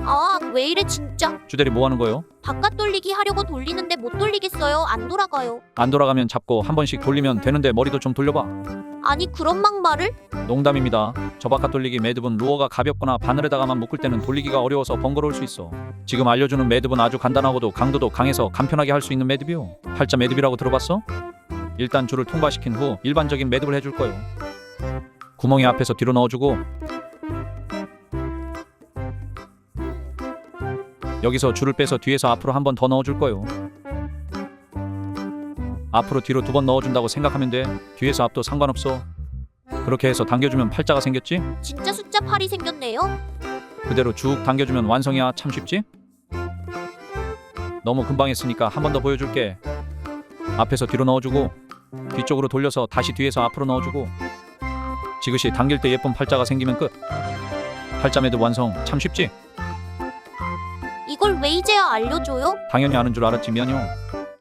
아, 왜 이래 진짜. 주대리 뭐 하는 거요? 바깥 돌리기 하려고 돌리는데 못 돌리겠어요. 안 돌아가요. 안 돌아가면 잡고 한 번씩 돌리면 되는데 머리도 좀 돌려봐. 아니, 그런 막말을? 농담입니다. 저 바깥 돌리기 매듭은 루어가 가볍거나 바늘에다가만 묶을 때는 돌리기가 어려워서 번거로울 수 있어. 지금 알려주는 매듭은 아주 간단하고도 강도도 강해서 간편하게 할 수 있는 매듭이요. 팔자 매듭이라고 들어봤어? 일단 줄을 통과시킨 후 일반적인 매듭을 해줄 거요. 구멍이 앞에서 뒤로 넣어주고 여기서 줄을 빼서 뒤에서 앞으로 한 번 더 넣어줄 거요. 앞으로 뒤로 두 번 넣어준다고 생각하면 돼. 뒤에서 앞도 상관없어. 그렇게 해서 당겨주면 팔자가 생겼지? 진짜 숫자 8이 생겼네요. 그대로 쭉 당겨주면 완성이야. 참 쉽지? 너무 금방 했으니까 한 번 더 보여줄게. 앞에서 뒤로 넣어주고 뒤쪽으로 돌려서 다시 뒤에서 앞으로 넣어주고 지그시 당길 때 예쁜 팔자가 생기면 끝. 팔자 매듭 완성. 참 쉽지? 이걸 왜 이제야 알려줘요? 당연히 아는 줄 알았지 미안요.